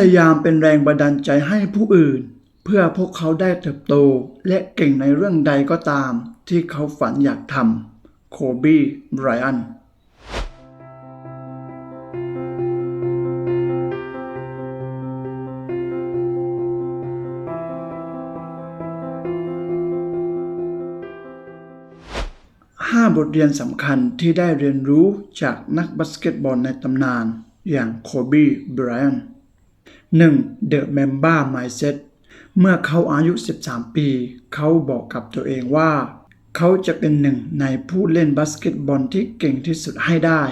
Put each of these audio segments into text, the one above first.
ยายามเป็นแรงบันดาลใจให้ผู้อื่น เพื่อพวกเขาได้เติบโตและเก่งในเรื่องใดก็ตาม ที่เขาฝันอยากทำโคบีไบรอันห้าบทเรียนสำคัญที่ได้เรียนรู้จากนักบาสเกตบอลในตำนานอย่างโคบีไบรอัน 1. The Member Mindset เมื่อเขาอายุ 13 ปี เขาบอกกับตัวเองว่า เขาจะเป็นหนึ่งในผู้เล่นบาสเกตบอลที่เก่งที่สุดให้ได้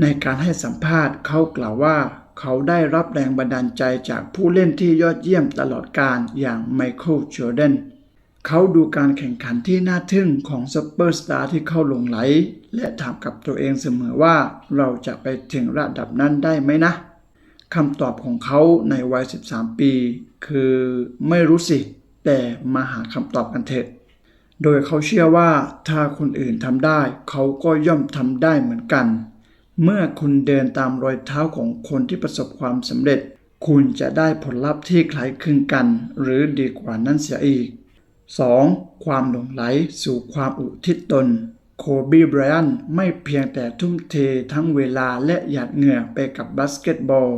ในการให้สัมภาษณ์เขากล่าวว่า เขาได้รับแรงบันดาลใจจากผู้เล่นที่ยอดเยี่ยมตลอดกาลอย่างไมเคิลจอร์แดนเขาดูการแข่งขันที่น่าทึ่งของซุปเปอร์สตาร์ที่เข้าหลงไหล และถามกับตัวเองเสมอว่าเราจะไปถึงระดับนั้นได้ไหมนะ คำตอบของเขาในวัย 13 ปี คือไม่รู้สิ แต่มาหาคำตอบกันเถอะโดยเขาเชื่อว่าถ้าคนอื่นทำได้ เขาก็ย่อมทำได้เหมือนกัน เมื่อคุณเดินตามรอยเท้าของคนที่ประสบความสำเร็จ คุณจะได้ผลลัพธ์ที่คล้ายคลึงกัน หรือดีกว่านั้นเสียอีก 2. ความหลงไหลสู่ความอุทิศตน โคบีไบรอันไม่เพียงแต่ทุ่มเททั้งเวลาและหยาดเหงื่อไปกับบาสเกตบอล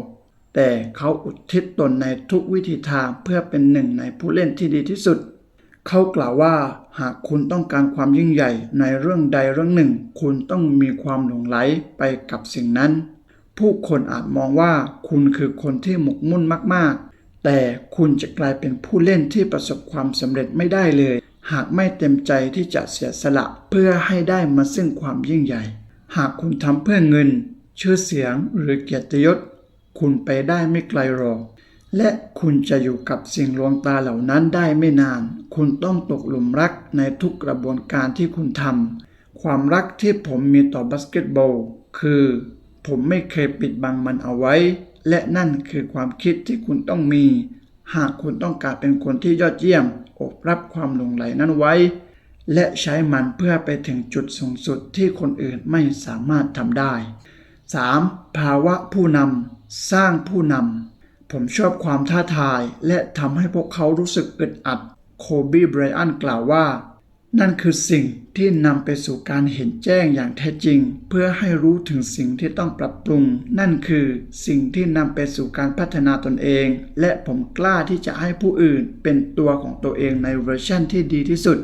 แต่เขาอุทิศตนในทุกวิธีทางเพื่อเป็นหนึ่งในผู้เล่นที่ดีที่สุด เขากล่าวว่าหากคุณต้องการความยิ่งใหญ่ในเรื่องใดเรื่องหนึ่ง คุณต้องมีความหลงไหลไปกับสิ่งนั้น ผู้คนอาจมองว่าคุณคือคนที่หมกมุ่นมากๆ แต่คุณจะกลายเป็นผู้เล่นที่ประสบความสำเร็จไม่ได้เลย หากไม่เต็มใจที่จะเสียสละเพื่อให้ได้มาซึ่งความยิ่งใหญ่ หากคุณทำเพื่อเงิน ชื่อเสียงหรือเกียรติยศ คุณไปได้ไม่ไกลหรอก และคุณจะอยู่กับสิ่งลวงตาเหล่านั้นได้ไม่นาน คุณต้องตกหลุมรักในทุกกระบวนการที่คุณทำความรักที่ผมมีต่อบาสเกตบอลคือผมไม่เคยปิดบังมันเอาไว้ และนั่นคือความคิดที่คุณต้องมี หากคุณต้องการเป็นคนที่ยอดเยี่ยมอบรับความหลงไหลนั้นไว้ และใช้มันเพื่อไปถึงจุดสูงสุดที่คนอื่นไม่สามารถทำได้ 3. ภาวะผู้นำ สร้างผู้นำ ผมชอบความท้าทาย และทำให้พวกเขารู้สึกอึดอัด โคบีไบรอันกล่าวว่า นั่นคือสิ่งที่นำไปสู่การเห็นแจ้งอย่างแท้จริง เพื่อให้รู้ถึงสิ่งที่ต้องปรับปรุง นั่นคือสิ่งที่นำไปสู่การพัฒนาตนเอง และผมกล้าที่จะให้ผู้อื่นเป็นตัวของตัวเองในเวอร์ชันที่ดีที่สุด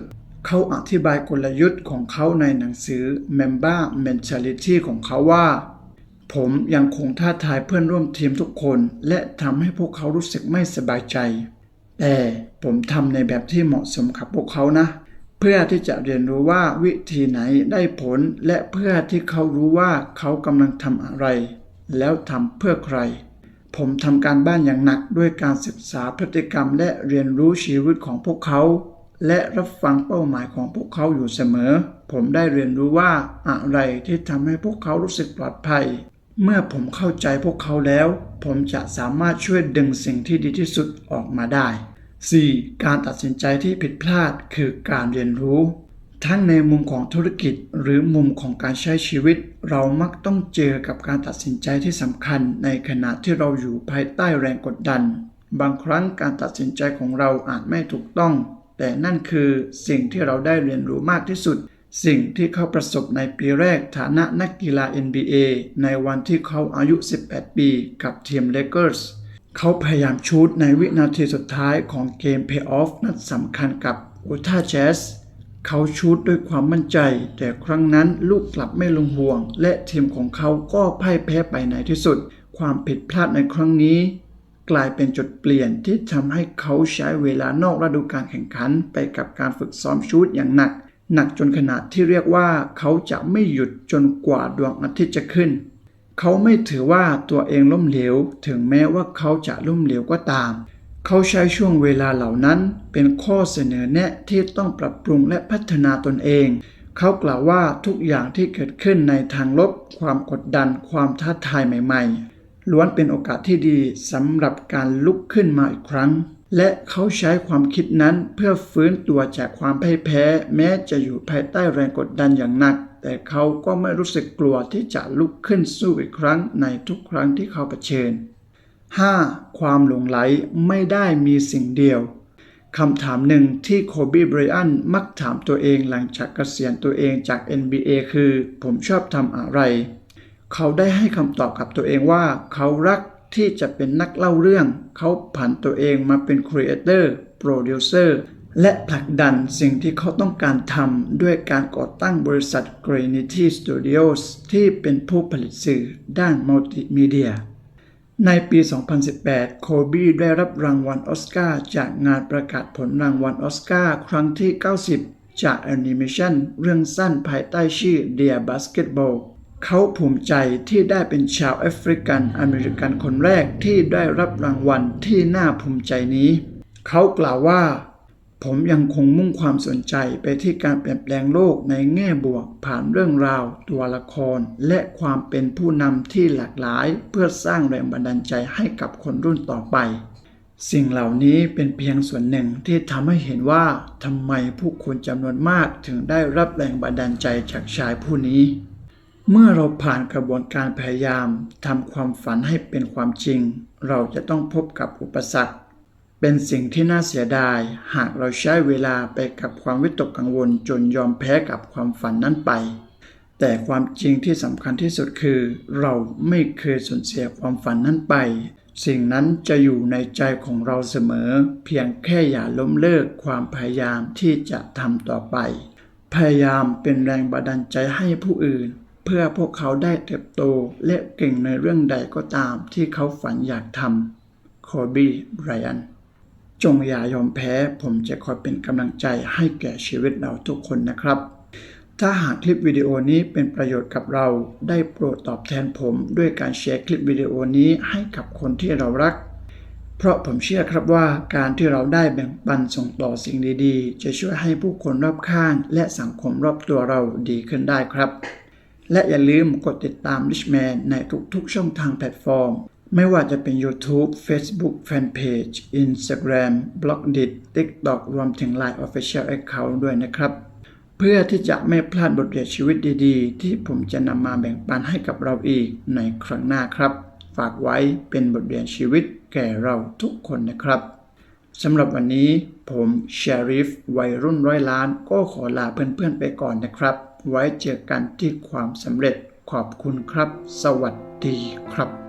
เขาอธิบายกลยุทธ์ของเขาในหนังสือ Member Mentality ของเขาว่า ผมยังคงท้าทายเพื่อนร่วมทีมทุกคน และทำให้พวกเขารู้สึกไม่สบายใจ แต่ผมทำในแบบที่เหมาะสมกับพวกเขานะ เพื่อที่จะเรียนรู้ว่าวิธีไหนได้ผล และเพื่อที่เขารู้ว่าเขากำลังทำอะไร แล้วทำเพื่อใคร ผมทำการบ้านอย่างหนักด้วยการศึกษาพฤติกรรม และเรียนรู้ชีวิตของพวกเขา และรับฟังเป้าหมายของพวกเขาอยู่เสมอ ผมได้เรียนรู้ว่าอะไรที่ทำให้พวกเขารู้สึกปลอดภัย เมื่อผมเข้าใจพวกเขาแล้ว ผมจะสามารถช่วยดึงสิ่งที่ดีที่สุดออกมาได้ 4. การตัดสินใจที่ผิดพลาดคือการเรียนรู้ ทั้งในมุมของธุรกิจหรือมุมของการใช้ชีวิต เรามักต้องเจอกับการตัดสินใจที่สำคัญ ในขณะที่เราอยู่ภายใต้แรงกดดัน บางครั้งการตัดสินใจของเราอาจไม่ถูกต้อง แต่นั่นคือสิ่งที่เราได้เรียนรู้มากที่สุด สิ่งที่เขาประสบในปีแรกฐานะนักกีฬา NBA ในวันที่เขาอายุ 18 ปีกับทีมเลเกอร์สเขาพยายามชูตในวินาทีสุดท้ายของเกมเพย์ออฟนัดสำคัญกับอุทาแจสเขาชูตด้วยความมั่นใจ แต่ครั้งนั้นลูกกลับไม่ลงห่วง และทีมของเขาก็พ่ายแพ้ไปในที่สุด ความผิดพลาดในครั้งนี้ กลายเป็นจุดเปลี่ยนที่ทำให้เขาใช้เวลานอกฤดูกาลแข่งขันไปกับการฝึกซ้อมชูตอย่างหนัก หนักจนขนาดที่เรียกว่าเขาจะไม่หยุดจนกว่าดวงอาทิตย์จะขึ้น เขาไม่ถือว่าตัวเองล้มเหลว ถึงแม้ว่าเขาจะล้มเหลวก็ตาม เขาใช้ช่วงเวลาเหล่านั้นเป็นข้อเสนอแนะที่ต้องปรับปรุงและพัฒนาตนเอง เขากล่าวว่าทุกอย่างที่เกิดขึ้นในทางลบ ความกดดัน ความท้าทายใหม่ ๆ ล้วนเป็นโอกาสที่ดีสำหรับการลุกขึ้นมาอีกครั้ง และเขาใช้ความคิดนั้นเพื่อฟื้นตัวจากความพ่ายแพ้ แม้จะอยู่ภายใต้แรงกดดันอย่างหนัก แต่เขาก็ไม่รู้สึกกลัวที่จะลุกขึ้นสู้อีกครั้งในทุกครั้งที่เขาเผชิญ 5. ความหลงไหลไม่ได้มีสิ่งเดียวคำถามหนึ่งที่โคบีไบรอันมักถามตัวเองหลังจากเกษียณตัวเองจาก NBA คือ ผมชอบทำอะไร เขาได้ให้คำตอบกับตัวเองว่า เขารัก ที่จะเป็นนักเล่าเรื่อง เขาผันตัวเองมาเป็นครีเอเตอร์โปรดิวเซอร์และผลักดันสิ่งที่เขาต้องการทำด้วยการก่อตั้งบริษัท Granity Studios ที่เป็นผู้ผลิตสื่อด้านมัลติมีเดีย ในปี 2018 โคบีได้รับรางวัลออสการ์จากงานประกาศผลรางวัลออสการ์ครั้งที่ 90 จากแอนิเมชันเรื่องสั้นภายใต้ชื่อ Dear Basketball เขาภูมิใจที่ได้เป็นชาวแอฟริกันอเมริกันคนแรกที่ได้รับรางวัลที่น่าภูมิใจนี้ เขากล่าวว่า ผมยังคงมุ่งความสนใจไปที่การเปลี่ยนแปลงโลกในแง่บวกผ่านเรื่องราว ตัวละคร และความเป็นผู้นำที่หลากหลาย เพื่อสร้างแรงบันดาลใจให้กับคนรุ่นต่อไป สิ่งเหล่านี้เป็นเพียงส่วนหนึ่งที่ทำให้เห็นว่าทำไมผู้คนจำนวนมากถึงได้รับแรงบันดาลใจจากชายผู้นี้ เมื่อเราผ่านกระบวนการพยายามทำความฝันให้เป็นความจริง เราจะต้องพบกับอุปสรรค เป็นสิ่งที่น่าเสียดาย หากเราใช้เวลาไปกับความวิตกกังวลจนยอมแพ้กับความฝันนั้นไป แต่ความจริงที่สำคัญที่สุดคือ เราไม่เคยสูญเสียความฝันนั้นไป สิ่งนั้นจะอยู่ในใจของเราเสมอ เพียงแค่อย่าล้มเลิกความพยายามที่จะทำต่อไป พยายามเป็นแรงบันดาลใจให้ผู้อื่น เพื่อพวกเขาได้เติบโตและเก่งในเรื่องใดก็ตามที่เขาฝันอยากทำโคบีไบรอันจงอย่ายอมแพ้ ผมจะคอยเป็นกำลังใจให้แก่ชีวิตเราทุกคนนะครับ ถ้าหากคลิปวิดีโอนี้เป็นประโยชน์กับเรา ได้โปรดตอบแทนผมด้วยการแชร์คลิปวิดีโอนี้ให้กับคนที่เรารัก เพราะผมเชื่อครับว่าการที่เราได้แบ่งปันส่งต่อสิ่งดีๆ จะช่วยให้ผู้คนรอบข้าง และสังคมรอบตัวเราดีขึ้นได้ครับ และอย่าลืมกดติดตาม Richman ในทุกๆช่องทางแพลตฟอร์ม ไม่ว่าจะเป็น YouTube Facebook Fanpage Instagram b l o g d i t TikTok รวมถึง Line Official Account ด้วยนะครับ เพื่อที่จะไม่พลาดบทเรียนชีวิตดีๆ ที่ผมจะนำมาแบ่งปันให้กับเราอีกในครั้งหน้าครับ ฝากไว้เป็นบทเรียนชีวิตแก่เราทุกคนนะครับสำหรับวันนี้ผมเชอริฟวัยรุ่นร้อยล้านก็ขอลาเพื่อนๆไปก่อนนะครับ ไว้เจอกันที่ความสำเร็จขอบคุณครับ สวัสดีครับ